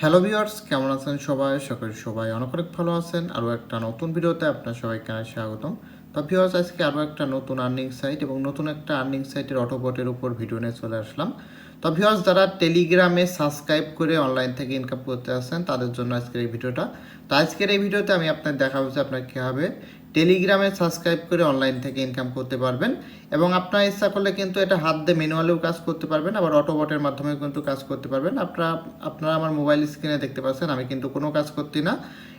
Hello viewers কেমন আছেন সবাই? সকল সবাই অনেক অনেক ভালো আছেন। আরও একটা নতুন ভিডিওতে আপনার সবাইকে স্বাগতম। তো ভিউয়ার্স আজকে আরও একটা নতুন আর্নিং সাইট এবং নতুন একটা আর্নিং সাইটের অটোবটের উপর ভিডিও নিয়ে চলে আসলাম। তো ভিউয়ার্স যারা টেলিগ্রামে সাবস্ক্রাইব করে অনলাইন থেকে ইনকাম করতে আসেন তাদের জন্য আজকের এই ভিডিওটা। তো আজকের এই ভিডিওতে আমি আপনার দেখাবো যে আপনার কীভাবে টেলিগ্রামে সাবস্ক্রাইব করে অনলাইন থেকে ইনকাম করতে পারবেন। এবং আপনার ইচ্ছা করলে কিন্তু এটা হাত দিয়ে ম্যানুয়ালেও কাজ করতে পারবেন, আবার অটোবটের মাধ্যমে কিন্তু কাজ করতে পারবেন। আপনারা আপনারা আমার মোবাইল স্ক্রিনে দেখতে পাচ্ছেন, আমি কিন্তু কোনো কাজ করতে না।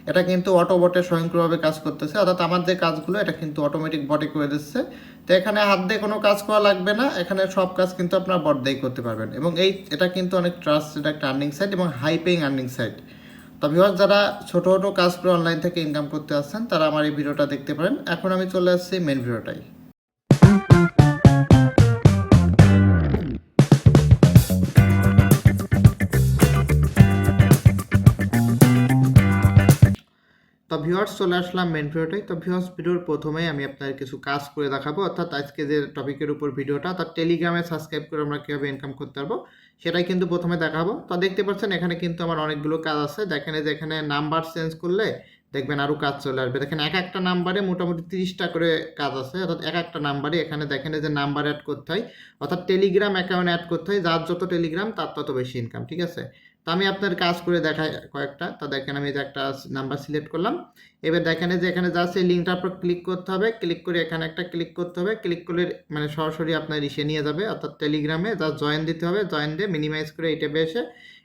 এটা কিন্তু অটোবটে স্বয়ংক্রিয়ভাবে কাজ করতেছে, অর্থাৎ আমার যে কাজগুলো, এটা কিন্তু অটোমেটিক বটে করে দিচ্ছে। তো এখানে হাত দিয়ে কোনো কাজ করা লাগবে না, এখানে সব কাজ কিন্তু আপনার বট দিয়েই করতে পারবেন। এবং এই, এটা কিন্তু অনেক ট্রাস্টেড একটা আর্নিং সাইট এবং হাই পেইং আর্নিং সাইট তো ভিওয়ার যারা ছোটো ছোটো কাজ করে অনলাইন থেকে ইনকাম করতে আসছেন, তারা আমার এই ভিডিওটা দেখতে পারেন। এখন আমি চলে আসছি মেন ভিডিওটাই তো ভিউয়ার্স চলে আসলাম মেন ভিডিওটাই তো ভিউয়ার্স ভিডিওর প্রথমেই আমি আপনার কিছু কাজ করে দেখাবো। অর্থাৎ আজকে যে টপিকের উপর ভিডিওটা অর্থাৎ টেলিগ্রামে সাবস্ক্রাইব করে আমরা কীভাবে ইনকাম করতে পারব, সেটাই কিন্তু প্রথমে দেখাবো। তো দেখতে পাচ্ছেন, এখানে কিন্তু আমার অনেকগুলো কাজ আছে। দেখেন যে এখানে নাম্বার চেঞ্জ করলে দেখবেন আরও কাজ চলে আসবে। দেখেন এক একটা নাম্বারে মোটামুটি তিরিশটা করে কাজ আছে। অর্থাৎ এক একটা নাম্বারে এখানে দেখেন যে নাম্বার অ্যাড করতে হয়। অর্থাৎ টেলিগ্রাম অ্যাকাউন্ট অ্যাড করতে হয়। যার যত টেলিগ্রাম তার তত বেশি ইনকাম ঠিক আছে? তো আমি আপনার কাজ করে দেখাই কয়েকটা। তা দেখেন আমি যে একটা নাম্বার সিলেক্ট করলাম। এবার দেখেন যে এখানে যা সেই লিঙ্কটার উপর ক্লিক করতে হবে। ক্লিক করে এখানে একটা ক্লিক করতে হবে। ক্লিক করলে মানে সরাসরি আপনার ইসে নিয়ে যাবে। অর্থাৎ টেলিগ্রামে যা জয়েন দিতে হবে জয়েন দিয়ে মিনিমাইজ করে এই ট্যাবে এসে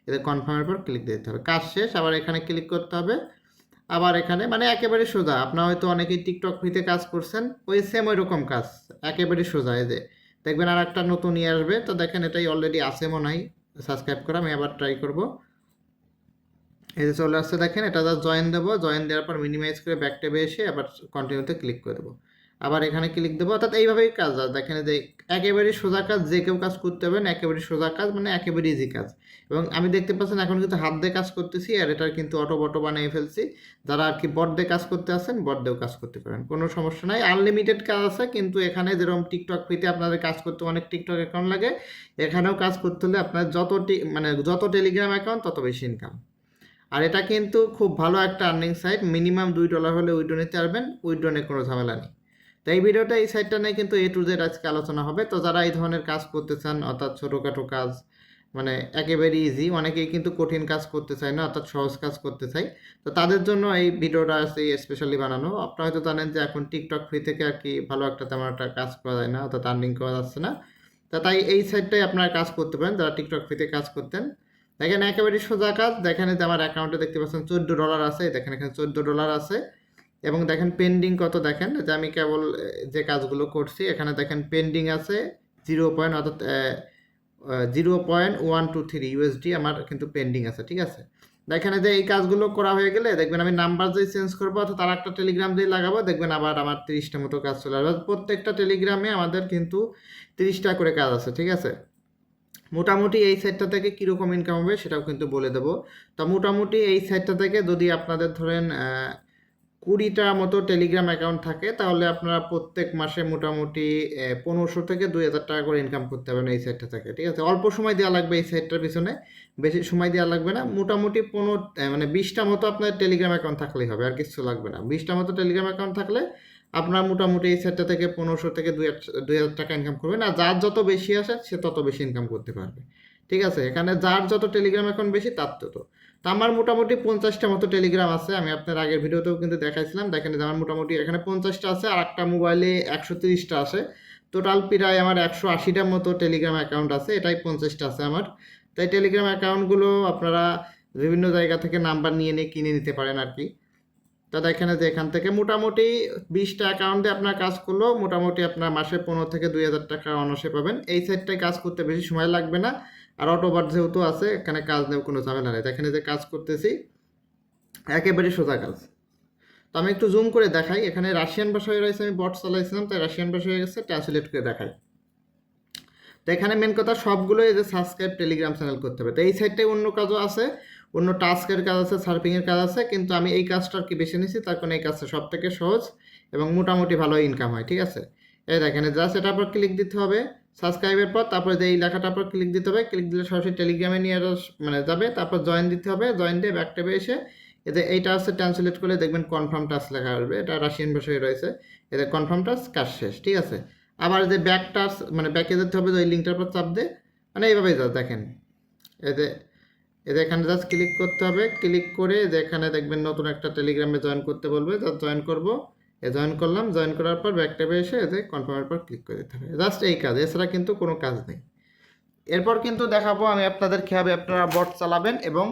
এদের কনফার্মের পর ক্লিক দিতে হবে। কাজ শেষ। আবার এখানে ক্লিক করতে হবে। আবার এখানে মানে একেবারে সোজা। আপনার হয়তো অনেকেই টিকটক ফ্রিতে কাজ করছেন। ওই সেম ওই রকম কাজ। একেবারে সোজা এই যে। দেখবেন আর একটা নতুন ইয়ে আসবে। তো দেখেন এটাই অলরেডি আছে মনে হয়। সাবস্ক্রাইব করা আমি আবার ট্রাই করব। এই যে চলে আসছে দেখেন, এটা দাদা জয়েন দেবো। জয়েন দেওয়ার পর মিনিমাইজ করে ব্যাক ট্যাবে এসে আবার কন্টিনিউতে ক্লিক করে দেবো। আবার এখানে ক্লিক দেবো। অর্থাৎ এইভাবেই কাজ দেখেন যে একেবারেই সোজা কাজ, যে কেউ কাজ করতে হবে না একেবারে সোজা কাজ মানে একেবারেই ইজি কাজ। এবং আমি দেখতে পাচ্ছেন এখন কিন্তু হাত দিয়ে কাজ করতেছি আর এটার কিন্তু অটো বটো বানিয়ে ফেলছি। যারা আর কি বট দিয়ে কাজ করতে আসেন, বট দিয়েও কাজ করতে পারেন, কোনো সমস্যা নাই। আনলিমিটেড কাজ আছে, কিন্তু এখানে যেরকম টিকটক ফ্রিতে আপনাদের কাজ করতে অনেক টিকটক অ্যাকাউন্ট লাগে, এখানেও কাজ করতে হলে আপনার যত মানে যত টেলিগ্রাম অ্যাকাউন্ট তত বেশি ইনকাম আর এটা কিন্তু খুব ভালো একটা আর্নিং সাইট মিনিমাম দুই ডলার হলে উইড্রো নিতে পারবেন উইড্রো নিয়ে কোনো ঝামেলা নেই। তো এই ভিডিওটা এই সাইটটা নিয়ে কিন্তু এ টু জেড আজকে আলোচনা হবে। তো যারা এই ধরনের কাজ করতে চান, অর্থাৎ ছোটোখাটো কাজ মানে একেবারে ইজি অনেকেই কিন্তু কঠিন কাজ করতে চায় না, অর্থাৎ সহজ কাজ করতে চায়। তো তাদের জন্য এই ভিডিওটা আছে স্পেশালি বানানো। আপনারা হয়তো জানেন যে এখন টিকটক ফ্রি থেকে আর কি ভালো একটা তেমন একটা কাজ করা যায় না, অর্থাৎ আর্নিং করা যাচ্ছে না। তা তাই এই সাইডটাই আপনারা কাজ করতে পারেন, যারা টিকটক ফ্রিতে কাজ করতেন। দেখেন একেবারে সোজা কাজ, দেখেন যে আমার অ্যাকাউন্টে দেখতে পাচ্ছেন চোদ্দ ডলার আছে, দেখেন এখানে চোদ্দ ডলার আছে। এবং দেখেন পেন্ডিং কত দেখেন, যে আমি কেবল যে কাজগুলো করছি, এখানে দেখেন পেন্ডিং আছে জিরো পয়েন্ট অর্থাৎ zero point one two three USD আমার কিন্তু পেন্ডিং আছে, ঠিক আছে? এই যে এই কাজগুলো করা হয়ে গেলে দেখবেন আমি নাম্বার যেই চেঞ্জ করব অর্থাৎ তার একটা টেলিগ্রাম দিয়ে লাগাবো, দেখবেন আবার আমার তিরিশটা মতো কাজ চলে আসবে। প্রত্যেকটা টেলিগ্রামে আমাদের কিন্তু তিরিশটা করে কাজ আছে, ঠিক আছে? মোটামুটি এই সাইটটা থেকে কীরকম ইনকাম হবে সেটাও কিন্তু বলে দেবো। তো মোটামুটি এই সাইটটা থেকে যদি আপনাদের ধরেন কুড়িটা মতো টেলিগ্রাম অ্যাকাউন্ট থাকে, তাহলে আপনারা প্রত্যেক মাসে মোটামুটি পনেরোশো থেকে দুই হাজার টাকা করে ইনকাম করতে পারবেন এই সাইটটা থেকে, ঠিক আছে? অল্প সময় দেওয়া লাগবে এই সাইটটার পিছনে, বেশি সময় দেওয়া লাগবে না, মোটামুটি পনেরো মানে বিশটা মতো আপনার টেলিগ্রাম অ্যাকাউন্ট থাকলেই হবে, আর কিছু লাগবে না। বিশটা মতো টেলিগ্রাম অ্যাকাউন্ট থাকলে আপনার মোটামুটি এই সাইটটা থেকে পনেরোশো থেকে দুই হাজার- টাকা ইনকাম করবেন, আর যার যত বেশি আসে, সে তত বেশি ইনকাম করতে পারবে, ঠিক আছে? এখানে যার যত টেলিগ্রাম অ্যাকাউন্ট বেশি, তার তত। তো আমার মোটামুটি পঞ্চাশটা মতো টেলিগ্রাম আছে, আমি আপনার আগের ভিডিওতেও কিন্তু দেখাইছিলাম। দেখেন যে আমার মোটামুটি এখানে পঞ্চাশটা আছে আর একটা মোবাইলে একশো তিরিশটা আছে। টোটাল প্রায় আমার একশো আশিটার মতো টেলিগ্রাম অ্যাকাউন্ট আছে, এটাই পঞ্চাশটা আছে আমার। তাই টেলিগ্রাম অ্যাকাউন্টগুলো আপনারা বিভিন্ন জায়গা থেকে নাম্বার নিয়ে নিয়ে কিনে নিতে পারেন আর কি। তা দেখেন যে এখান থেকে মোটামুটি বিশটা অ্যাকাউন্টে আপনার কাজ করলেও মোটামুটি আপনার মাসে পনেরো থেকে দুই হাজার টাকা অনাসে পাবেন। এই সাইডটায় কাজ করতে বেশি সময় লাগবে না। আর অটোবার যেহেতু আছে, এখানে কাজ নেই কোনো ঝামেলা নেই। এখানে যে কাজ করতেছি, একেবারে সোজা কাজ। তো আমি একটু জুম করে দেখাই। এখানে রাশিয়ান ভাষায় রয়েছে, আমি বট চালাইছিলাম, তাই রাশিয়ান ভাষা হয়ে গেছে ট্রান্সলেট করে দেখাই। তো এখানে মেন কথা সবগুলো এই যে সাবস্ক্রাইব টেলিগ্রাম চ্যানেল করতে হবে। তো এই সাইডটাই অন্য কাজও আছে, অন্য টাস্কের কাজ আছে সার্ফিংয়ের কাজ আছে, কিন্তু আমি এই কাজটা আর কি বেছে নিয়েছি, তার কারণে এই কাজটা সব থেকে সহজ এবং মোটামুটি ভালো ইনকাম হয়, ঠিক আছে? এই দেখেন জাস্ট এটার উপর ক্লিক দিতে হবে সাবস্ক্রাইবের পর তারপরে যে এই লেখাটার পর ক্লিক দিতে হবে ক্লিক দিলে সরাসরি টেলিগ্রামে নিয়ে মানে যাবে, তারপর জয়েন দিতে হবে জয়েন দিয়ে ব্যাক ট্যাবে এসে এতে এইটা আছে ট্রান্সলেট করে দেখবেন কনফার্ম টাস্ক লেখা আসবে, এটা রাশিয়ান ভাষায় রয়েছে, এতে কনফার্ম টাস্ক কাজ শেষ, ঠিক আছে? আবার যে ব্যাক টাস্ক মানে ব্যাকে যেতে হবে, ওই লিঙ্কটার পর চাপ দিয়ে মানে এইভাবেই যা, দেখেন। এতে এতে এখানে জাস্ট ক্লিক করতে হবে ক্লিক করে যে এখানে দেখবেন নতুন একটা টেলিগ্রামে জয়েন করতে বলবে জাস্ট জয়েন করব। এ জয়েন করলাম জয়েন করার পর ব্যাক ট্যাবে এসে এতে কনফার্মের পর ক্লিক করে দিতে হবে। জাস্ট এই কাজ, এছাড়া কিন্তু কোনো কাজ নেই। এরপর কিন্তু দেখাবো আমি আপনাদের কীভাবে আপনারা বট চালাবেন এবং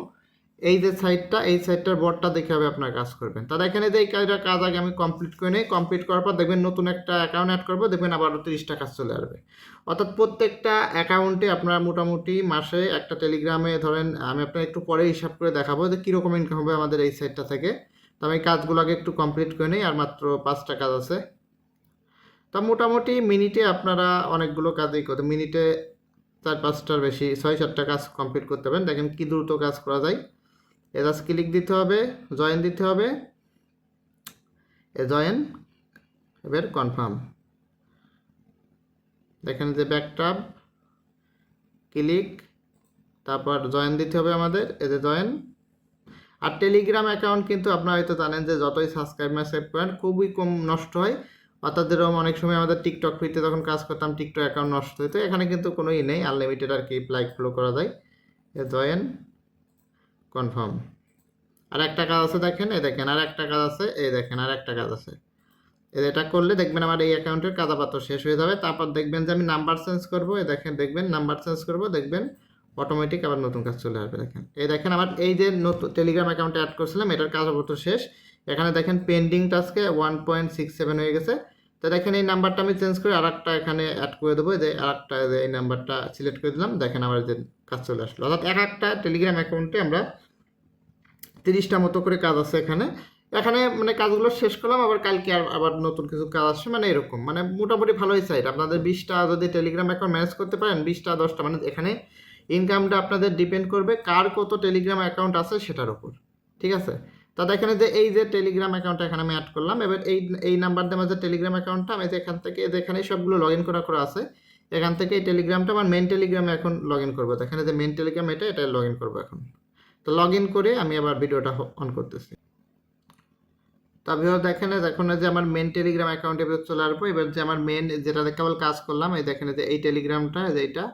এই যে সাইটটা এই সাইটটার বটটা দেখে হবে আপনারা কাজ করবেন। তাহলে এখানে যে এই কাজটা, কাজ আগে আমি কমপ্লিট করে নিই। কমপ্লিট করার পর দেখবেন নতুন একটা অ্যাকাউন্ট অ্যাড করব, দেখবেন আবার তিরিশটা কাজ চলে আসবে। অর্থাৎ প্রত্যেকটা অ্যাকাউন্টে আপনারা মোটামুটি মাসে একটা টেলিগ্রামে ধরেন, আমি আপনার একটু পরে হিসাব করে দেখাবো যে কীরকম ইনকাম হবে আমাদের এই সাইটটা থেকে। তো আমি কাজগুলো আগে একটু কমপ্লিট করে নিই, আর মাত্র পাঁচটা কাজ আছে। তা মোটামুটি মিনিটে আপনারা অনেকগুলো কাজই করতে মিনিটে চার পাঁচটার বেশি, ছয় সাতটা কাজ কমপ্লিট করতে পারেন। দেখেন কী দ্রুত কাজ করা যায়। এ জাস্ট ক্লিক দিতে হবে জয়েন দিতে হবে। এ জয়েন এবার কনফার্ম দেখেন যে ব্যাকটাপ ক্লিক তারপর জয়েন দিতে হবে আমাদের। এতে জয়েন আর টেলিগ্রাম অ্যাকাউন্ট কিন্তু আপনারা হয়তো জানেন যে যতই সাবস্ক্রাইব ম্যাসক্রাইব করেন, খুবই কম নষ্ট হয়। অর্থাৎ যেরকম অনেক সময় আমাদের টিকটক ফিতে যখন কাজ করতাম টিকটক অ্যাকাউন্ট নষ্ট হতো এখানে কিন্তু কোনো ই নেই আনলিমিটেড আর কি লাইক ফলো করা যায়। এ জয়েন কনফার্ম আর একটা কাজ আছে দেখেন এই দেখেন, আর একটা কাজ আছে এই দেখেন, আর একটা কাজ আছে। এটা করলে দেখবেন আমার এই অ্যাকাউন্টের কাদাপাত্র শেষ হয়ে যাবে। তারপর দেখবেন যে আমি নাম্বার চেঞ্জ করব এই দেখেন, দেখবেন নাম্বার চেঞ্জ করব, দেখবেন অটোমেটিক আবার নতুন কাজ চলে আসবে, দেখেন। এই দেখেন আমার এই যে নতুন টেলিগ্রাম অ্যাকাউন্টে অ্যাড করছিলাম, এটার কাজপত্র শেষ। এখানে দেখেন পেন্ডিং টাস্কে ওয়ান পয়েন্ট সিক্স সেভেন হয়ে গেছে। তো দেখেন এই নাম্বারটা আমি চেঞ্জ করে আর একটা এখানে অ্যাড করে দেবো, যে আর একটা যে এই নাম্বারটা সিলেক্ট করে দিলাম, দেখেন আমার যে কাজ চলে আসলো। অর্থাৎ এক একটা টেলিগ্রাম অ্যাকাউন্টে আমরা তিরিশটা মতো করে কাজ আছে এখানে। এখানে মানে কাজগুলো শেষ করলাম, আবার কালকে আর আবার নতুন কিছু কাজ আসছে মানে এরকম। মানে মোটামুটি ভালোই সাইট আপনাদের বিশটা যদি টেলিগ্রাম অ্যাকাউন্ট ম্যানেজ করতে পারেন, বিশটা, দশটা মানে এখানে ইনকামটা আপনাদের ডিপেন্ড করবে কার কত টেলিগ্রাম অ্যাকাউন্ট আছে সেটার উপর। ঠিক আছে? তাতে এখানে যে, এই যে টেলিগ্রাম অ্যাকাউন্টটা এখানে আমি অ্যাড করলাম। এবার এই এই নাম্বার দিয়ে আমার যে টেলিগ্রাম অ্যাকাউন্টটা আমি যে এখান থেকে, এই যে এখানে সবগুলো লগ ইন করা করা আছে, এখান থেকে এই টেলিগ্রামটা আমার মেন টেলিগ্রামে এখন লগ ইন করব। তো এখানে যে মেন টেলিগ্রাম এটা এটা লগ ইন করব এখন। তো লগ ইন করে আমি আবার ভিডিওটা অন করতেছি। তবে দেখেন দেখুন যে আমার মেন টেলিগ্রাম অ্যাকাউন্টে চলে আসব। এবার যে আমার মেন যেটা কেবল কাজ করলাম, এই দেখেন যে এই টেলিগ্রামটা যে এইটা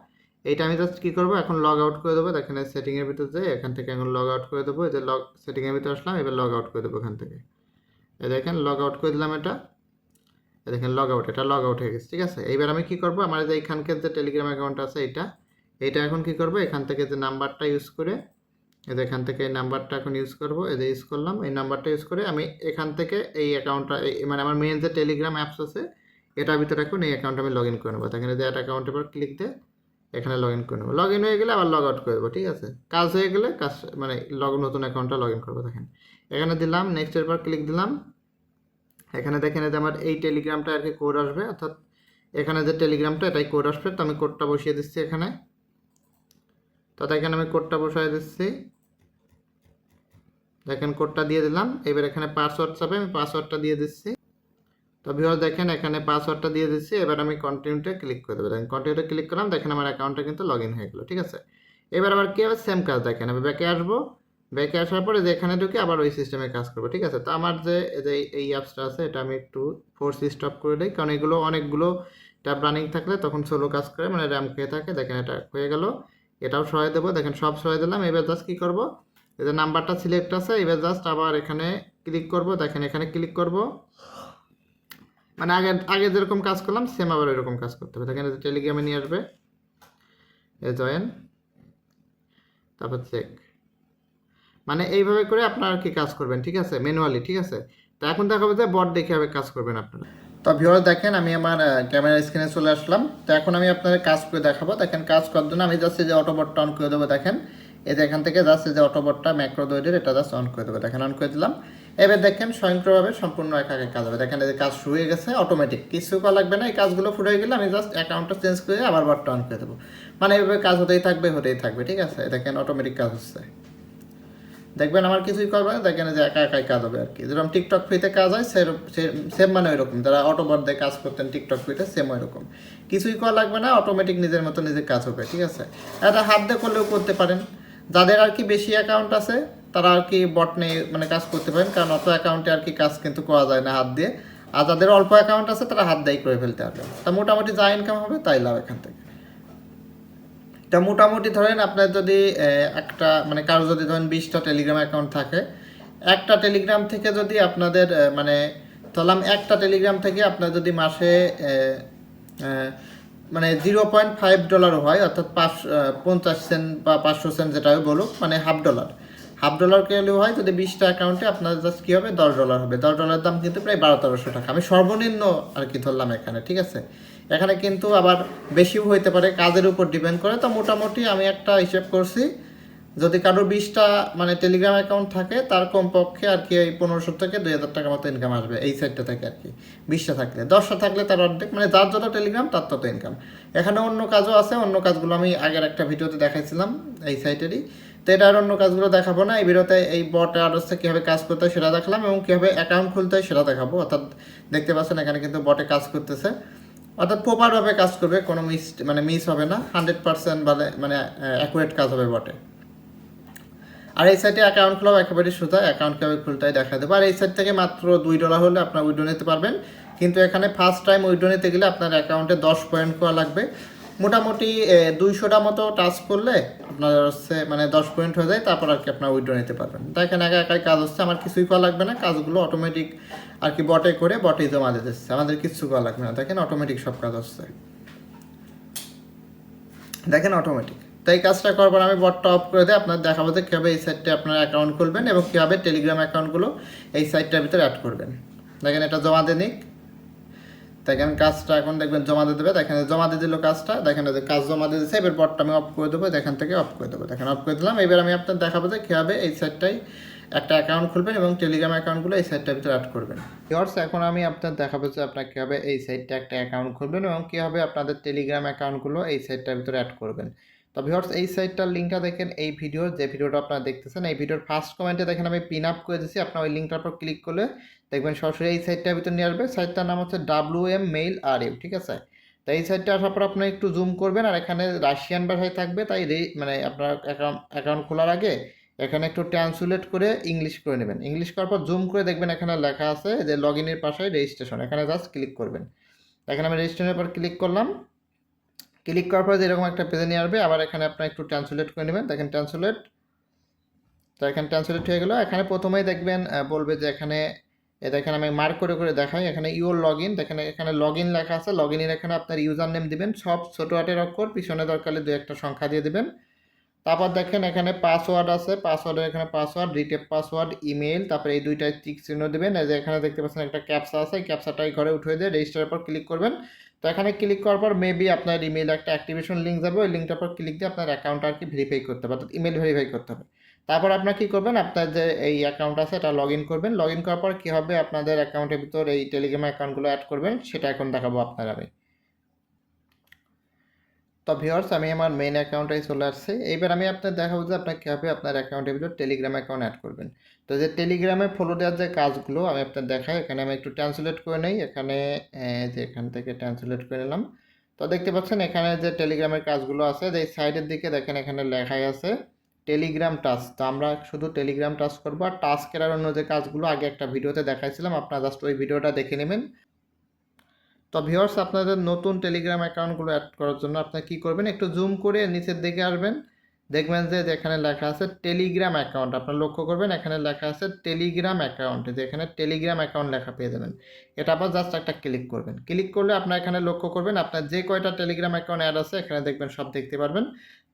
এইটা আমি জাস্ট কী করব? এখন লগ আউট করে দেবো। দেখেন সেটিংয়ের ভিতর যাই এখান থেকে এখন লগ আউট করে দেবো। এই যে লগ সেটিংয়ের ভিতরে আসলাম, এবার লগ আউট করে দেবো এখান থেকে। এই দেখেন লগ আউট করে দিলাম এটা। দেখেন লগ আউট এটা লগ আউট হয়ে গেছে, ঠিক আছে? এইবার আমি কী করব? আমার যে এখানকার যে টেলিগ্রাম অ্যাকাউন্ট আছে এইটা এইটা এখন কী করব? এখান থেকে যে নাম্বারটা ইউজ করে যে এখান থেকে এই নাম্বারটা এখন ইউজ করব। যে ইউজ করলাম, এই নাম্বারটা ইউজ করে আমি এখান থেকে এই অ্যাকাউন্টটা মানে আমার মেন যে টেলিগ্রাম অ্যাপস আছে, এটার ভিতরে এখন এই অ্যাকাউন্টে আমি লগ ইন করে নেব। এখানে যে অ্যাড অ্যাকাউন্টের পর ক্লিক দিয়ে এখানে লগ ইন করে নেব। লগ ইন হয়ে গেলে আবার লগ আউট করে দেবো, ঠিক আছে? কাজ হয়ে গেলে কাজ মানে লগ নতুন অ্যাকাউন্টটা লগ ইন করব, দেখেন। এখানে দিলাম নেক্সটের পর ক্লিক দিলাম। এখানে দেখেন যে আমার এই টেলিগ্রামটা আর কি কোড আসবে, অর্থাৎ এখানে যে টেলিগ্রামটা এটাই কোড আসবে। তো আমি কোডটা বসিয়ে দিচ্ছি এখানে। তো এখানে আমি কোডটা বসিয়ে দিচ্ছি। দেখেন কোডটা দিয়ে দিলাম। এবার এখানে পাসওয়ার্ড চাপে আমি পাসওয়ার্ডটা দিয়ে দিচ্ছি। তো ভিউয়ার দেখেন, এখানে পাসওয়ার্ডটা দিয়ে দিচ্ছি। এবার আমি কন্টিনিউতে ক্লিক করে দেবো। দেখেন কন্টিনিউতে ক্লিক করলাম, দেখেন আমার অ্যাকাউন্টটা কিন্তু লগ ইন হয়ে গেলো, ঠিক আছে? এবার আবার কী হবে? সেম কাজ দেখেন, আমি ব্যাকে আসব। ব্যাকে আসার পরে যে এখানে ঢুকে আবার ওই সিস্টেমে কাজ করব, ঠিক আছে? তো আমার যে এই অ্যাপসটা আছে, এটা আমি একটু ফোর্স স্টপ করে দিই। কারণ এগুলো অনেকগুলো ট্যাব রানিং থাকলে তখন সোলো কাজ করে মানে র্যাম খেয়ে থাকে। দেখেন, এটা হয়ে গেল। এটাও সহায় দেবো। দেখেন, সব সহায় দিলাম। এবার জাস্ট কী করব? এদের নাম্বারটা সিলেক্ট আছে, এবার জাস্ট আবার এখানে ক্লিক করব। দেখেন, এখানে ক্লিক করব। মানে আগে আগে যেরকম কাজ করলাম সেম আবার এরকম কাজ করতে হবে। দেখেন টেলিগ্রামে নিয়ে আসবে। এ জয়েন তারপর চেক মানে এইভাবে করে আপনারা কি কাজ করবেন, ঠিক আছে? ম্যানুয়ালি ঠিক আছে? তো এখন দেখাবো যে বট দেখে হবে কাজ করবেন আপনারা। তো ভিউয়ার দেখেন আমি আমার ক্যামেরা স্ক্রিনে চলে আসলাম। তো এখন আমি আপনাদের কাজ করে দেখাবো। দেখেন কাজ করার জন্য আমি জাস্ট যে অটোবটটা অন করে দেবো, দেখেন। এই যে এখান থেকে জাস্ট যে অটোবটটা ম্যাক্রো দৈডের এটা জাস্ট অন করে দেবো। দেখেন অন করে দিলাম। এবার দেখেন স্বয়ংক্রিয়ভাবে সম্পূর্ণ একা কাজ হবে। দেখেন এই কাজ শুরু হয়ে গেছে অটোমেটিক কিছু করা লাগবে না, এই কাজগুলো ফুটে হয়ে গেলে আমি জাস্ট অ্যাকাউন্টটা চেঞ্জ করে আবার বটটা অন করে দেবো। মানে এইভাবে কাজ হতেই থাকবে হতেই থাকবে, ঠিক আছে? দেখেন অটোমেটিক কাজ হচ্ছে। দেখবেন আমার কিছুই করবে না, দেখেন যে একা একাই কাজ হবে আর কি। যেরকম টিকটক ফ্রিতে কাজ হয় সেরকম সেম মানে ওইরকম। যারা অটোবার দিয়ে কাজ করতেন টিকটক ফ্রিতে সেম ওইরকম। কিছুই করা লাগবে না অটোমেটিক নিজের মতো নিজের কাজ হবে, ঠিক আছে? এটা হাত দিয়ে করলেও করতে পারেন। যাদের আর কি বেশি অ্যাকাউন্ট আছে তারা আর কি বট নিয়ে মানে কাজ করতে পারেন, কারণ অত অ্যাকাউন্টে আর কি কাজ কিন্তু করা যায় না হাত দিয়ে। আর যাদের অল্প অ্যাকাউন্ট আছে, তারা হাত দিয়ে করে ফেলতে পারবে তা মোটামুটি যা ইনকাম হবে, তাই লাভ এখান থেকে। তা মোটামুটি ধরেন আপনার যদি একটা মানে কারও যদি ধরেন বিশটা টেলিগ্রাম অ্যাকাউন্ট থাকে, একটা টেলিগ্রাম থেকে যদি আপনাদের মানে ধরলাম একটা টেলিগ্রাম থেকে আপনার যদি মাসে মানে জিরো পয়েন্ট ফাইভ ডলারও হয়, অর্থাৎ পাঁচ পঞ্চাশ সেন্ট বা পাঁচশো সেন্ট যেটা বলুক মানে হাফ ডলার হাফ ডলার কেলেও হয়, যদি বিশটা অ্যাকাউন্টে আপনার জাস্ট কী হবে? দশ ডলার হবে। দশ ডলারের দাম কিন্তু প্রায় বারো তেরোশো টাকা। আমি সর্বনিম্ন আর কি ধরলাম এখানে, ঠিক আছে? এখানে কিন্তু আবার বেশিও হইতে পারে, কাজের উপর ডিপেন্ড করে। তো মোটামুটি আমি একটা হিসেব করছি, যদি কারোর বিশটা মানে টেলিগ্রাম অ্যাকাউন্ট থাকে, তার কমপক্ষে আর কি এই পনেরোশো থেকে দুই হাজার টাকা মতো ইনকাম আসবে, এই সাইডটা থেকে আর কি। বিশটা থাকলে। দশটা থাকলে তার অর্ধেক মানে যার যত টেলিগ্রাম তার তত ইনকাম এখানে অন্য কাজও আছে, অন্য কাজগুলো আমি আগের একটা ভিডিওতে দেখাইছিলাম, এই সাইটেরই তো এটা আর অন্য কাজগুলো দেখাবো না। এই ভিডিওতে এই বট আরসে কীভাবে কাজ করতে হয় সেটা দেখালাম এবং কীভাবে অ্যাকাউন্ট খুলতে হয় সেটা দেখাবো। অর্থাৎ দেখতে পাচ্ছেন এখানে কিন্তু বটে কাজ করতেছে। অর্থাৎ প্রপারভাবে কাজ করবে, কোনো মিস মানে মিস হবে না। হান্ড্রেড পার্সেন্ট মানে অ্যাকুরেট কাজ হবে বটে আর এই সাইটে অ্যাকাউন্ট খোলাও একেবারে সোজা অ্যাকাউন্ট কীভাবে খুলতে দেখা দেবো। আর এই সাইট থেকে মাত্র দুই ডলার হলে আপনার উইড্রো নিতে পারবেন। কিন্তু এখানে ফার্স্ট টাইম উইড্রো নিতে গেলে আপনার অ্যাকাউন্টে দশ পয়েন্ট করা লাগবে। মোটামুটি দুইশোটা মতো টাচ করলে আপনার হচ্ছে মানে দশ পয়েন্ট হয়ে যায়, তারপর আর কি আপনার উইড্রো নিতে পারবেন। দেখেন, একা একাই কাজ হচ্ছে, আমার কিছুই করা লাগবে না, কাজগুলো অটোমেটিক আর কি বটে করে বটেই জমা দিতে হচ্ছে, আমাদের কিচ্ছু করা লাগবে না। দেখেন অটোমেটিক সব কাজ হচ্ছে। দেখেন অটোমেটিক তো এই কাজটা করার পর আমি বটটা অফ করে দিই আপনার দেখাবো যে কীভাবে এই সাইটটা আপনার অ্যাকাউন্ট খুলবেন এবং কীভাবে টেলিগ্রাম অ্যাকাউন্টগুলো এই সাইটটার ভিতরে অ্যাড করবেন। দেখেন, এটা জমা দিয়ে নিক। দেখেন কাজটা এখন দেখবেন জমা দিয়ে দেবে, দেখেন জমা দিয়ে দিল কাজটা, দেখেন কাজ জমা দিয়ে দিচ্ছে এবার পরটা আমি অফ করে দেবো এখান থেকে অফ করে দেবো, দেখেন অফ করে দিলাম, এবার আমি আপনার দেখাবো যে কীভাবে এই সাইডটাই একটা অ্যাকাউন্ট খুলবেন এবং টেলিগ্রাম অ্যাকাউন্টগুলো এই সাইটটার ভিতরে অ্যাড করবেন। ইয়ার্স এখন আমি আপনার দেখাবো যে আপনার কীভাবে এই সাইডটা একটা অ্যাকাউন্ট খুলবেন এবং কীভাবে আপনাদের টেলিগ্রাম অ্যাকাউন্টগুলো এই সাইডটার ভিতরে অ্যাড করবেন। তো ভিউয়ার্স, এই সাইটটার লিঙ্কটা দেখেন এই ভিডিওর যে ভিডিওটা আপনারা দেখতেছেন, এই ভিডিওর ফার্স্ট কমেন্টে দেখেন আমি পিন আপ করে দিয়েছি আপনার ওই লিঙ্কটার উপর ক্লিক করলে দেখবেন সরাসরি এই সাইটটার ভিতরে নিয়ে আসবে। সাইটটার নাম হচ্ছে W M mail R U ঠিক আছে? তো এই সাইটটা আসার পর আপনি একটু জুম করবেন, আর এখানে রাশিয়ান ভাষায় থাকবে, তাই মানে আপনার অ্যাকাউন্ট অ্যাকাউন্ট খোলার আগে এখানে একটু ট্রান্সলেট করে ইংলিশ করে নেবেন। ইংলিশ করার পর জুম করে দেখবেন এখানে লেখা আছে যে লগ ইনের পাশে রেজিস্ট্রেশন এখানে জাস্ট ক্লিক করবেন। এখানে আমি রেজিস্ট্রেশনের পর ক্লিক করলাম। ক্লিক করার পরে এরকম একটা পেজে নিয়ে আসবে, আবার এখানে আপনার একটু ট্রান্সলেট করে নেবেন। দেখেন ট্রান্সলেট তো এখানে ট্রান্সলেট হয়ে গেলো। এখানে প্রথমেই দেখবেন বলবে যে এখানে, এ দেখেন আমি মার্ক করে করে দেখাই। এখানে ইউর লগ ইন দেখেন এখানে লগ ইন লেখা আছে। লগ ইনের এখানে আপনার ইউজার নেম দিবেন। সব ছোটো হাটের অক্ষর, পিছনে দরকারে দু একটা সংখ্যা দিয়ে দেবেন। তারপর দেখেন এখানে পাসওয়ার্ড আছে। পাসওয়ার্ডের এখানে পাসওয়ার্ড রিটেপ পাসওয়ার্ড ইমেল তারপরে এই দুইটাই টিক চিহ্ন দেবেন। এখানে দেখতে পাচ্ছেন একটা ক্যাপসা আছে। ক্যাপসাটাই ঘরে উঠে দিয়ে রেজিস্টারের পর ক্লিক করবেন। তো এখানে ক্লিক করার পর মেবি আপনার ইমেল একটা অ্যাক্টিভেশন লিঙ্ক যাবে, ওই লিঙ্কটার পর ক্লিক দিয়ে আপনার অ্যাকাউন্ট আর কি ভেরিফাই করতে হবে, অর্থাৎ ইমেল ভেরিফাই করতে হবে। তারপর আপনার কী করবেন, আপনার যে এই অ্যাকাউন্ট আছে এটা লগ ইন করবেন। লগ ইন করার পর কী হবে, আপনাদের অ্যাকাউন্টের ভিতর এই টেলিগ্রাম অ্যাকাউন্টগুলো অ্যাড করবেন, সেটা এখন দেখাবো আপনার আমি। তো ভিওর্স আমি আমার মেইন অ্যাকাউন্টে চলে আসছি। এইবার আমি আপনার দেখাবো যে আপনার কীভাবে আপনার অ্যাকাউন্টের ভিতর টেলিগ্রাম অ্যাকাউন্ট অ্যাড করবেন। তো যে টেলিগ্রামে ফলো দেওয়ার যে কাজগুলো আমি আপনার দেখাই, এখানে আমি একটু ট্রান্সলেট করে নেই। এখানে যে এখান থেকে ট্রান্সলেট করে নিলাম। তো দেখতে পাচ্ছেন, এখানে যে টেলিগ্রামের কাজগুলো আছে, যে সাইডের দিকে দেখেন এখানে লেখাই আছে টেলিগ্রাম টাস্ক তো আমরা শুধু টেলিগ্রাম টাস্ক করব। আর টাস্কের আর অন্য যে কাজগুলো, আগে একটা ভিডিওতে দেখাইছিলাম, আপনারা জাস্ট ওই ভিডিওটা দেখে নেবেন। তো ভিওর্স আপনাদের নতুন টেলিগ্রাম অ্যাকাউন্টগুলো অ্যাড করার জন্য আপনি কী করবেন? একটু জুম করে নিচের দিকে আসবেন। দেখবেন যে এখানে লেখা আছে টেলিগ্রাম অ্যাকাউন্ট আপনারা লক্ষ্য করবেন, এখানে লেখা আছে টেলিগ্রাম অ্যাকাউন্ট যে এখানে টেলিগ্রাম অ্যাকাউন্ট লেখা পেয়ে যাবেন। এটা আবার জাস্ট একটা ক্লিক করবেন। ক্লিক করলে আপনার এখানে লক্ষ্য করবেন, আপনার যে কয়টা টেলিগ্রাম অ্যাকাউন্ট অ্যাড আছে, এখানে দেখবেন সব দেখতে পারবেন।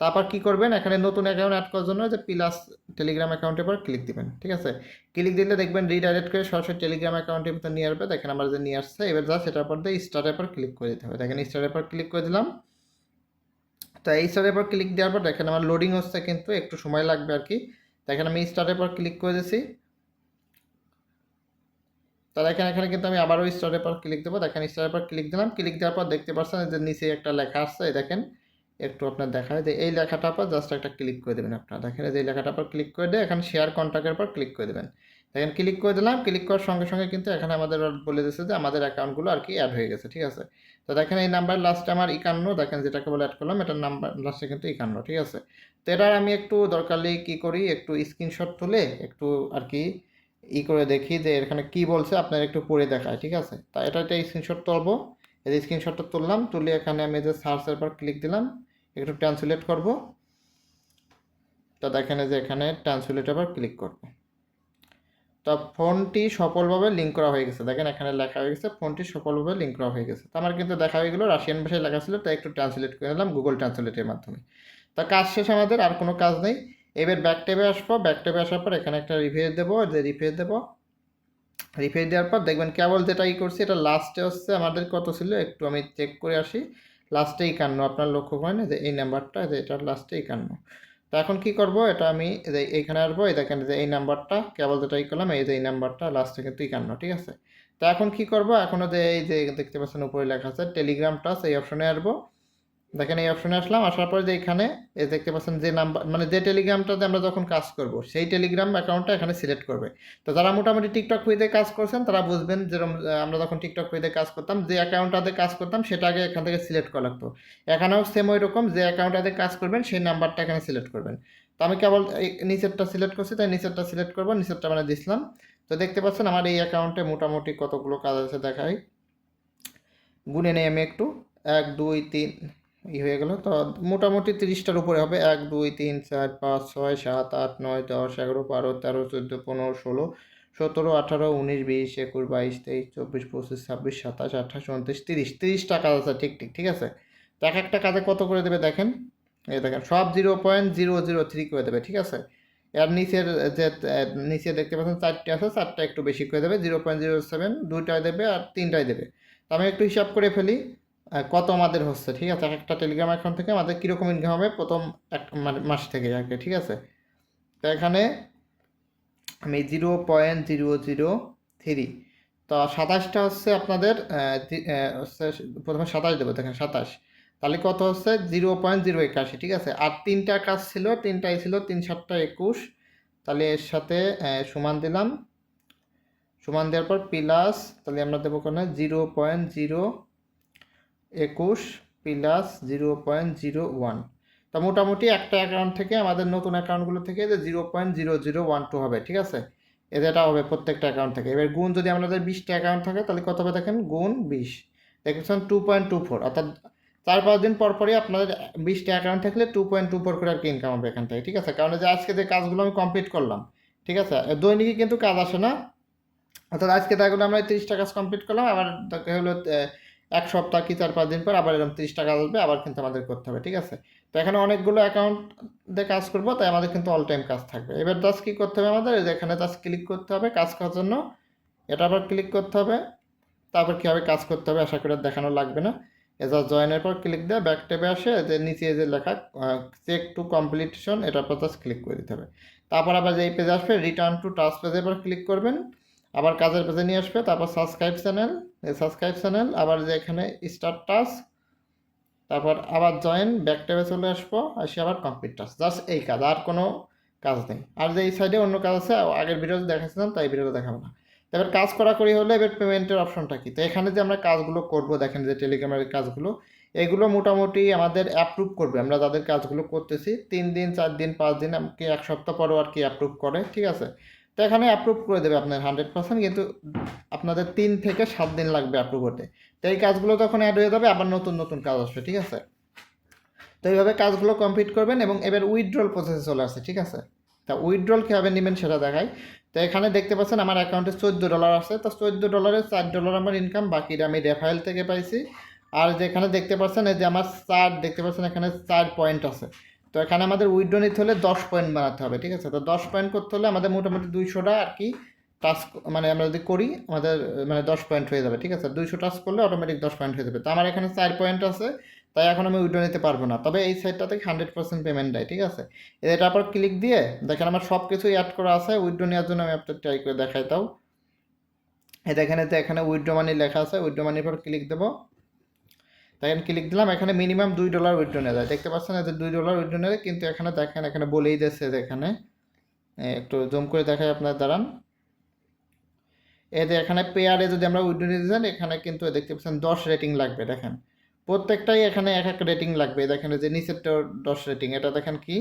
তারপর কি করবেন? এখানে নতুন অ্যাকাউন্ট অ্যাড করার জন্য যে প্লাস টেলিগ্রাম অ্যাকাউন্টের পর ক্লিক দিবেন, ঠিক আছে? ক্লিক দিলে দেখবেন রিডাইরেক্ট করে সরাসরি টেলিগ্রাম অ্যাকাউন্টের ভিতর নিয়ে আসবে। দেখেন আমার যে নিয়ে আসছে, এবার যা সেটার পর দিয়ে স্টারের পর ক্লিক করে দিতে হবে। দেখেন স্টারের পর ক্লিক করে দিলাম। তো এই স্টারের পর ক্লিক দেওয়ার পর দেখেন আমার লোডিং হচ্ছে কিন্তু একটু সময় লাগবে আর কি। দেখেন আমি স্টারের পর ক্লিক করে দিয়েছি। তো দেখেন এখানে কিন্তু আমি আবারও স্টারের পর ক্লিক দেবো। দেখেন স্টারের পর ক্লিক দিলাম। ক্লিক দেওয়ার পর দেখতে পাচ্ছেন যে নিচে একটা লেখা আসছে দেখেন। একটু আপনার দেখায় যে এই লেখাটার পর জাস্ট একটা ক্লিক করে দেবেন আপনারা। দেখেন যে এই লেখাটার পর ক্লিক করে দিয়ে এখানে শেয়ার কন্ট্যাক্টের পর ক্লিক করে দেবেন। দেখেন ক্লিক করে দিলাম ক্লিক করার সঙ্গে সঙ্গে কিন্তু এখানে আমাদের বলে দিচ্ছে যে আমাদের অ্যাকাউন্টগুলো আর কি অ্যাড হয়ে গেছে, ঠিক আছে? তো দেখেন এই নাম্বার লাস্টে আমার একান্ন, দেখেন যেটাকে বলে অ্যাড করলাম, এটার নাম্বার লাস্টে কিন্তু একান্ন, ঠিক আছে? তো এটার আমি একটু দরকারলি কি করি, একটু স্ক্রিনশট তুলে একটু আর কি ই করে দেখি যে এখানে কি বলছে, আপনার একটু পড়ে দেখায়, ঠিক আছে? তা এটা একটা স্ক্রিনশট তুলবো। এই স্ক্রিনশটটা তুললাম, তুলে এখানে আমি যে সার্চের পর ক্লিক দিলাম, একটু ট্রান্সলেট করব। তো দেখেন যে এখানে ট্রান্সলেট আবার ক্লিক করব। তো ফোনটি সফলভাবে লিঙ্ক করা হয়ে গেছে। দেখেন এখানে লেখা হয়ে গেছে, ফোনটি সফলভাবে লিঙ্ক করা হয়ে গেছে। তো আমার কিন্তু দেখা হয়ে গেলো, রাশিয়ান ভাষায় লেখা ছিল, তাই একটু ট্রান্সলেট করে নিলাম গুগল ট্রান্সলেটের মাধ্যমে। তা কাজ শেষ আমাদের, আর কোনো কাজ নেই। এবার ব্যাক টেবে আসব। ব্যাক টেবে আসার পর এখানে একটা রিফ্রেশ দেবো যে রিফ্রেশ দেবো। রিফ্রেশ দেওয়ার পর দেখবেন কেবল যেটা ই করছি, এটা লাস্টে হচ্ছে আমাদের কত ছিল? একটু আমি চেক করে আসি। লাস্টে একান্ন। আপনার লক্ষ্য করেন যে এই নাম্বারটা যে এটার লাস্টে একান্ন। তো এখন কি করব? এটা আমি যে এইখানে আসব, এই দেখেন যে এই নাম্বারটা কেবল যেটা ই করলাম, এই যে এই নাম্বারটা লাস্টে কিন্তু একান্ন, ঠিক আছে? তো এখন কি করব? এখনও যে এই যে দেখতে পাচ্ছেন উপরে লেখা আছে টেলিগ্রাম টাচ এই অপশনে আসব। দেখেন এই অপশনে আসলাম, আসার পর যে এখানে, এই দেখতে পাচ্ছেন যে নাম্বার মানে যে টেলিগ্রামটাতে আমরা যখন কাজ করব, সেই টেলিগ্রাম অ্যাকাউন্টটা এখানে সিলেক্ট করবে। তো যারা মোটামুটি টিকটক পেজে কাজ করছেন, তারা বুঝবেন যেরকম আমরা যখন টিকটক পেজে কাজ করতাম, যে অ্যাকাউন্টটাতে কাজ করতাম, সেটা আগে এখান থেকে সিলেক্ট করা লাগতো। এখানেও সেম ওই রকম যে অ্যাকাউন্টটাতে কাজ করবেন, সেই নাম্বারটা এখানে সিলেক্ট করবেন। তো আমি কেবল নিচেরটা সিলেক্ট করছি, তাই নিচেরটা সিলেক্ট করব, নিচেরটা মানে দিছিলাম। তো দেখতে পাচ্ছেন আমার এই অ্যাকাউন্টে মোটামুটি কতগুলো কাজ আছে দেখাই। গুনে নেই আমি একটু। এক, দুই, তিন ই হয়ে গেল। তো মোটামুটি তিরিশটার উপরে হবে। এক, দুই, তিন, চার, পাঁচ, ছয়, সাত, আট, নয়, দশ, এগারো, বারো, তেরো, চোদ্দ, পনেরো, ষোলো, সতেরো, আঠারো, উনিশ, বিশ, একুশ, বাইশ, তেইশ, চব্বিশ, পঁচিশ, ছাব্বিশ, সাতাশ, আঠাশ, উনত্রিশ, তিরিশ। তিরিশটা কাজ আছে, ঠিক ঠিক ঠিক আছে? তো এক একটা কাজে কত করে দেবে দেখেন? এই দেখেন, সব zero point zero zero three করে দেবে, ঠিক আছে? এর নিচের যে নিচে দেখতে পাচ্ছেন চারটে আছে, চারটা একটু বেশি করে দেবে, জিরো পয়েন্ট জিরো সেভেন দুইটায় দেবে আর তিনটায় দেবে। তো আমি একটু হিসাব করে ফেলি কত আমাদের হচ্ছে, ঠিক আছে? এক একটা টেলিগ্রাম অ্যাকাউন্ট থেকে আমাদের কীরকম ইনকাম হবে প্রথম এক মানে মাস থেকে কি ঠিক আছে? তো এখানে আমি zero point zero zero three তো সাতাশটা হচ্ছে আপনাদের প্রথমে সাতাশ দেবো, দেখেন সাতাশ। তাহলে কত হচ্ছে? জিরো পয়েন্ট জিরো একাশি, ঠিক আছে? আর তিনটা কাজ ছিল, তিনটাই ছিল তিন সাতটা একুশ। তাহলে এর সাথে সমান দিলাম। সমান দেওয়ার পর প্লাস তাহলে আমরা দেবো কোনে জিরো পয়েন্ট জিরো একুশ plus zero point zero one. তা মোটামুটি একটা অ্যাকাউন্ট থেকে আমাদের নতুন অ্যাকাউন্টগুলো থেকে যে zero point zero zero one two হবে, ঠিক আছে? এটা হবে প্রত্যেকটা অ্যাকাউন্ট থেকে। এবার গুণ যদি আমাদের বিশটা অ্যাকাউন্ট থাকে, তাহলে কত হবে দেখেন? গুণ বিশ। দেখেছেন টু পয়েন্ট টু ফোর। অর্থাৎ চার পাঁচ দিন পর পরই আপনাদের বিশটা অ্যাকাউন্ট থাকলে টু পয়েন্ট টু ফোর করে আর কি ইনকাম হবে এখান থেকে, ঠিক আছে? কারণ যে আজকে যে কাজগুলো আমি কমপ্লিট করলাম, ঠিক আছে? দৈনিকই কিন্তু কাজ আসে না। অর্থাৎ আজকে দেখল আমরা তিরিশটা কাজ কমপ্লিট করলাম, আবার হলো এক সপ্তাহ কি চার পাঁচ দিন পর আবার এরকম তিরিশটা টাকা আসবে, আবার কিন্তু আমাদের করতে হবে, ঠিক আছে? তো এখানে অনেকগুলো অ্যাকাউন্ট কাজ করব, তাই আমাদের কিন্তু অল টাইম কাজ থাকবে। এবার জাস্ট কী করতে হবে আমাদের? এখানে জাস্ট ক্লিক করতে হবে, কাজ করার জন্য। এটা আবার ক্লিক করতে হবে। তারপর কীভাবে কাজ করতে হবে আশা করি দেখানো লাগবে না। এজা জয়েনের পর ক্লিক দিয়ে ব্যাক টেবে আসে যে নিচে যে লেখা চেক টু কমপ্লিটেশন এটার পর জাস্ট ক্লিক করে দিতে হবে। তারপর আবার যে এই পেজে আসবে রিটার্ন টু টাস্ক পেজের পর ক্লিক করবেন। আবার কাজের পেজে নিয়ে আসবে, তারপর সাবস্ক্রাইব চ্যানেল এই সাবস্ক্রাইব চ্যানেল আবার যে এখানে স্টার টাস্ক তারপর আবার জয়েন ব্যাক ট্যাবে চলে আসব, আসি আবার কমপ্লিট টাস্ক জাস্ট এই কাজ, আর কোনো কাজ নেই। আর যে এই সাইডে অন্য কাজ আছে আগের ভিডিওতে দেখাচ্ছিলাম তাই ভিডিওতে দেখাবো না। এবার কাজ করা করি হলে এবার পেমেন্টের অপশনটা কি? তো এখানে যে আমরা কাজগুলো করব, দেখেন যে টেলিগ্রামের কাজগুলো, এগুলো মোটামুটি আমাদের অ্যাপ্রুভ করবে। আমরা যাদের কাজগুলো করতেছি, তিন দিন, চার দিন, পাঁচ দিন কি এক সপ্তাহ পরেও আর কি অ্যাপ্রুভ করে, ঠিক আছে? তো এখানে অ্যাপ্রুভ করে দেবে আপনার হান্ড্রেড পার্সেন্ট কিন্তু আপনাদের তিন থেকে সাত দিন লাগবে অ্যাপ্রুভ হতে তো এই কাজগুলো তখন অ্যাড হয়ে যাবে, আবার নতুন নতুন কাজ আসবে, ঠিক আছে? তো এইভাবে কাজগুলো কমপ্লিট করবেন এবং এবার উইথড্রল প্রসেসে চলে আসছে, ঠিক আছে? তা উইথড্রল কীভাবে নেবেন সেটা দেখাই। তো এখানে দেখতে পাচ্ছেন আমার অ্যাকাউন্টে চোদ্দ ডলার আছে তো চোদ্দ ডলারের চার ডলার আমার ইনকাম বাকিটা আমি রেফাইল থেকে পাইছি। আর যেখানে দেখতে পাচ্ছেন, এই যে আমার চার, দেখতে পাচ্ছেন এখানে চার পয়েন্ট আছে। তো এখানে আমাদের উইথড্র নিতে হলে দশ পয়েন্ট বানাতে হবে, ঠিক আছে? তো দশ পয়েন্ট করতে হলে আমাদের মোটামুটি দুইশোটা আর কি টাস্ক মানে আমরা যদি করি, আমাদের মানে দশ পয়েন্ট হয়ে যাবে, ঠিক আছে? দুইশো টাস্ক করলে অটোমেটিক দশ পয়েন্ট হয়ে যাবে। তো আমার এখানে চার পয়েন্ট আছে, তাই এখন আমি উইড্রো নিতে পারব না। তবে এই সাইডটা থেকে হান্ড্রেড পার্সেন্ট পেমেন্ট দেয়, ঠিক আছে? এটার পর ক্লিক দিয়ে দেখেন আমার সব কিছুই অ্যাড করা আছে উইড্রো নেওয়ার জন্য আমি আপনার ট্রাই করে দেখাই তাও এই দেখেন তো এখানে উইড্রো মানি লেখা আছে উইড্রো মানির পর ক্লিক দেবো। দেখেন ক্লিক দিলাম, এখানে মিনিমাম দুই ডলার উইথড্র নেওয়া যায়। দেখতে পাচ্ছেন এদের দুই ডলার উইথড্র নেবে কিন্তু এখানে দেখেন, এখানে বলেই দিচ্ছে যে এখানে একটু জুম করে দেখাই আপনার, দাঁড়ান। এদের এখানে পেয়ারে যদি আমরা উইথড্র নিতে যান, এখানে কিন্তু দেখতে পাচ্ছেন দশ রেটিং লাগবে, দেখেন। প্রত্যেকটাই এখানে এক এক রেটিং লাগবে দেখেন যে নিচেরটা দশ রেটিং এটা দেখেন কি?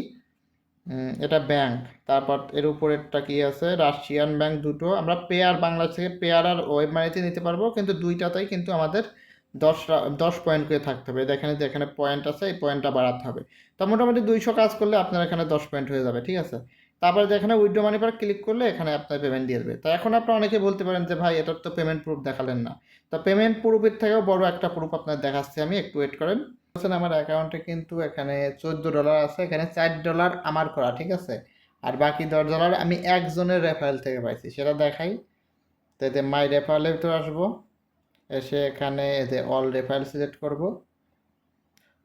এটা ব্যাংক তারপর এর উপরেরটা কি আছে? রাশিয়ান ব্যাংক দুটো, আমরা পেয়ার বাংলাদেশ থেকে পেয়ার আর ওয়েব মানিতে নিতে পারব, কিন্তু দুইটাতেই কিন্তু আমাদের দশ দশ পয়েন্ট করে থাকতে হবে। দেখেন যে এখানে পয়েন্ট আছে, এই পয়েন্টটা বাড়াতে হবে। তো মোটামুটি দুইশো কাজ করলে আপনার এখানে দশ পয়েন্ট হয়ে যাবে, ঠিক আছে? তারপরে যে এখানে উইড্রো মানি পার ক্লিক করলে এখানে আপনার পেমেন্ট দিয়ে দেবে। তো এখন আপনারা অনেকে বলতে পারেন যে, ভাই, এটার তো পেমেন্ট প্রুফ দেখালেন না। তো পেমেন্ট প্রুফের থেকেও বড় একটা প্রুফ আপনার দেখাচ্ছি আমি, একটু ওয়েট করেন। বলছেন, আমার অ্যাকাউন্টে কিন্তু এখানে চোদ্দ ডলার আছে, এখানে চার ডলার আমার করা, ঠিক আছে? আর বাকি দশ ডলার আমি একজনের রেফারেল থেকে পাইছি, সেটা দেখাই। তো এতে মাই রেফারেলের তো আসব। এসে এখানে যে অল রেফারেল সিলেক্ট করব।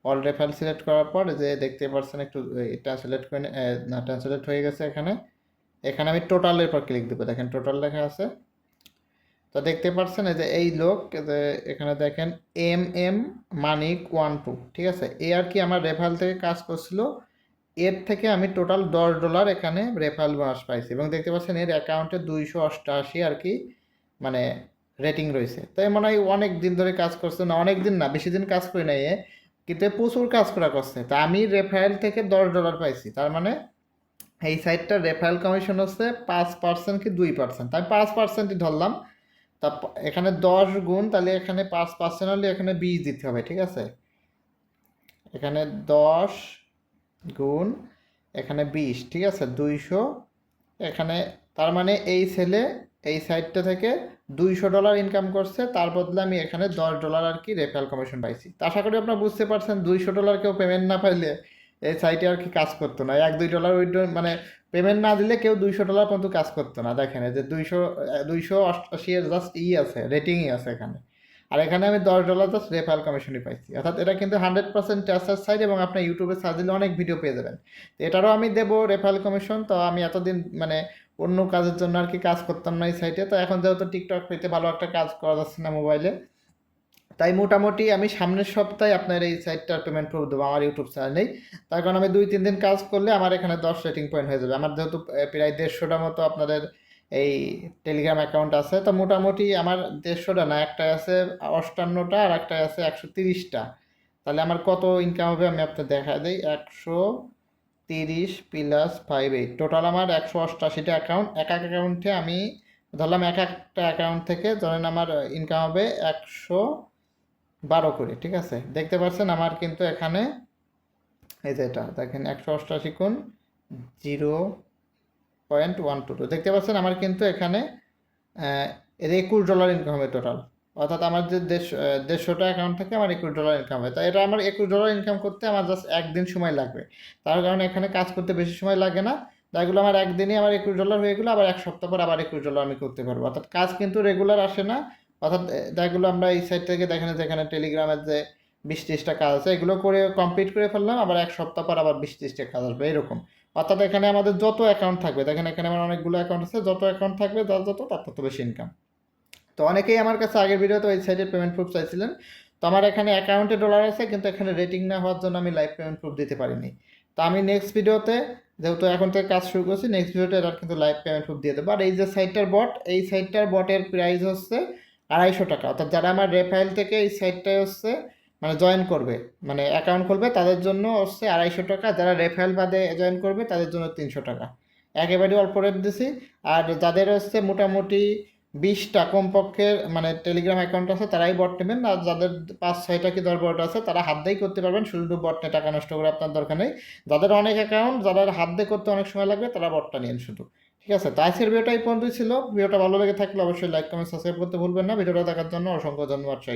অল রেফারেল সিলেক্ট করার পর যে দেখতে পাচ্ছেন একটু ট্রান্সলেট করে না ট্রান্সলেট হয়ে গেছে এখানে। এখানে আমি টোটালের পর ক্লিক দেবো, দেখেন টোটাল লেখা আছে। তো দেখতে পাচ্ছেন এই যে এই লোক যে এখানে দেখেন M M Manik one two ঠিক আছে? এ আর কি আমার রেফারেল থেকে কাজ করছিল। এর থেকে আমি টোটাল দশ ডলার এখানে রেফারেল বোনাস পাইছি এবং দেখতে পাচ্ছেন এর অ্যাকাউন্টে দুইশো অষ্টআশি আর কি মানে রেটিং রয়েছে। তাই মনে হয় অনেক দিন ধরে কাজ করছে না, অনেক দিন না, বেশি দিন কাজ করে নাই কিন্তু প্রচুর কাজ করা করছে। তা আমি রেফারেল থেকে দশ ডলার পাইছি, তার মানে এই সাইটটার রেফারেল কমিশন হচ্ছে পাঁচ পার্সেন্ট কি দুই পার্সেন্ট আমি পাঁচ পার্সেন্টই ধরলাম, তা এখানে দশ গুণ, তাহলে এখানে পাঁচ পার্সেন্ট হলে এখানে বিশ দিতে হবে, ঠিক আছে? এখানে দশ গুণ, এখানে বিশ, ঠিক আছে? দুইশো, এখানে, তার মানে এই ছেলে এই সাইটটা থেকে দুইশো ডলার ইনকাম করছে, তার বদলে আমি এখানে দশ ডলার আর কি রেফারেল কমিশন পাইছি। আশা করি আপনারা বুঝতে পারছেন, দুইশো ডলার কেউ পেমেন্ট না পাইলে এই সাইটে আর কি কাজ করতো না। এক, দুই ডলার উইড্রো মানে পেমেন্ট না দিলে কেউ দুইশো ডলার পর্যন্ত কাজ করতো না। দেখেন যে দুইশো দুইশো অষ্টআশি এর জাস্ট ই আছে রেটিংই আছে এখানে। আর এখানে আমি দশ ডলার জাস্ট রেফারেল কমিশনই পাইছি। অর্থাৎ এটা কিন্তু হান্ড্রেড পার্সেন্ট ট্যাসার সাইড এবং আপনার ইউটিউবে সার্চ দিলে অনেক ভিডিও পেয়ে যাবেন। এটারও আমি দেবো রেফারেল কমিশন তো আমি এতদিন মানে অন্য কাজের জন্য আর কি কাজ করতাম না এই সাইটে তো এখন যেহেতু টিকটক পেতে ভালো একটা কাজ করা যাচ্ছে না মোবাইলে তাই মোটামুটি আমি সামনের সপ্তাহে আপনার এই সাইটটার পেমেন্ট প্রুফ দেবো আমার ইউটিউব চ্যানেলেই তার কারণ আমি দুই তিন দিন কাজ করলে আমার এখানে দশ রেটিং পয়েন্ট হয়ে যাবে। আমার যেহেতু প্রায় দেড়শোটা মতো আপনাদের এই টেলিগ্রাম অ্যাকাউন্ট আছে। তো মোটামুটি আমার দেড়শোটা না একটা আছে অষ্টান্নটা আর একটা আছে একশো তিরিশটা। তাহলে আমার কত ইনকাম হবে আমি আপনার দেখা দিই। একশো তিরিশ প্লাস ফাইভ এইট টোটাল আমার একশো অষ্টাশিটা অ্যাকাউন্ট এক এক অ্যাকাউন্টে আমি ধরলাম এক একটা অ্যাকাউন্ট থেকে ধরেন আমার ইনকাম হবে একশো বারো করে ঠিক আছে? দেখতে পাচ্ছেন আমার কিন্তু এখানে এই যে দেখেন একশো অষ্টাশি কোণ zero point one two two দেখতে পাচ্ছেন আমার কিন্তু এখানে এর একুশ ডলার ইনকাম হবে টোটাল অর্থাৎ আমার যে দেশ দেড়শোটা অ্যাকাউন্ট থেকে, আমার একুশ ডলার ইনকাম হয়। তো এটা আমার একুশ ডলার ইনকাম করতে আমার জাস্ট একদিন সময় লাগবে। তার কারণে এখানে কাজ করতে বেশি সময় লাগে না। তাইগুলো আমার একদিনই আমার একুশ ডলার হয়ে গেলো আবার এক সপ্তাহ পর আবার একুশ ডলার আমি করতে পারব। অর্থাৎ কাজ কিন্তু রেগুলার আসে না। অর্থাৎ যেগুলো আমরা এই সাইট থেকে দেখেন যেখানে টেলিগ্রামের যে বিশ ত্রিশটা কাজ আছে, এগুলো করে কমপ্লিট করে ফেললাম, আবার এক সপ্তাহ পর আবার বিশ ত্রিশটা কাজ আসবে, এরকম। অর্থাৎ এখানে আমাদের যত অ্যাকাউন্ট থাকবে, দেখেন এখানে আমার অনেকগুলো অ্যাকাউন্ট আছে, যত অ্যাকাউন্ট থাকবে তার যত, তার তত বেশি ইনকাম তো অনেকেই আমার কাছে আগের ভিডিওতে ওই সাইডের পেমেন্ট প্রুফ চাইছিলেন। তো আমার এখানে অ্যাকাউন্টে ডলার আছে, কিন্তু এখানে রেটিং না হওয়ার জন্য আমি লাইভ পেমেন্ট প্রুফ দিতে পারিনি। তো আমি নেক্সট ভিডিওতে, যেহেতু এখন থেকে কাজ শুরু করছি নেক্সট ভিডিওতে এটার কিন্তু লাইভ পেমেন্ট প্রুফ দিয়ে দেবো। আর এই যে সাইটটার বট এই সাইটটার বটের প্রাইস হচ্ছে আড়াইশো টাকা। অর্থাৎ যারা আমার রেফাইল থেকে এই সাইটটায় হচ্ছে মানে জয়েন করবে মানে অ্যাকাউন্ট খুলবে, তাদের জন্য হচ্ছে আড়াইশো টাকা। যারা রেফাইল বাদে জয়েন করবে, তাদের জন্য তিনশো টাকা। একেবারে অল্প রেট দিছি। আর যাদের হচ্ছে মোটামুটি বিশটা কমপক্ষে মানে টেলিগ্রাম অ্যাকাউন্ট আছে, তারাই বট নেবেন। আর যাদের পাঁচ, ছয়টা কি দশ বারোটা আছে, তারা হাত দিয়েই করতে পারবেন। শুধু বট নিয়ে টাকা নষ্ট করে আপনার দরকার নেই। যাদের অনেক অ্যাকাউন্ট যাদের হাত দিয়ে করতে অনেক সময় লাগবে, তারা বটটা নিন শুধু। ঠিক আছে? তো আজকের ভিডিওটা এই পর্যন্তই ছিল। ভিডিওটা ভালো লেগে থাকলে অবশ্যই লাইক কমেন্ট সাবস্ক্রাইব করতে ভুলবেন না। ভিডিওটা দেখার জন্য অসংখ্য ধন্যবাদ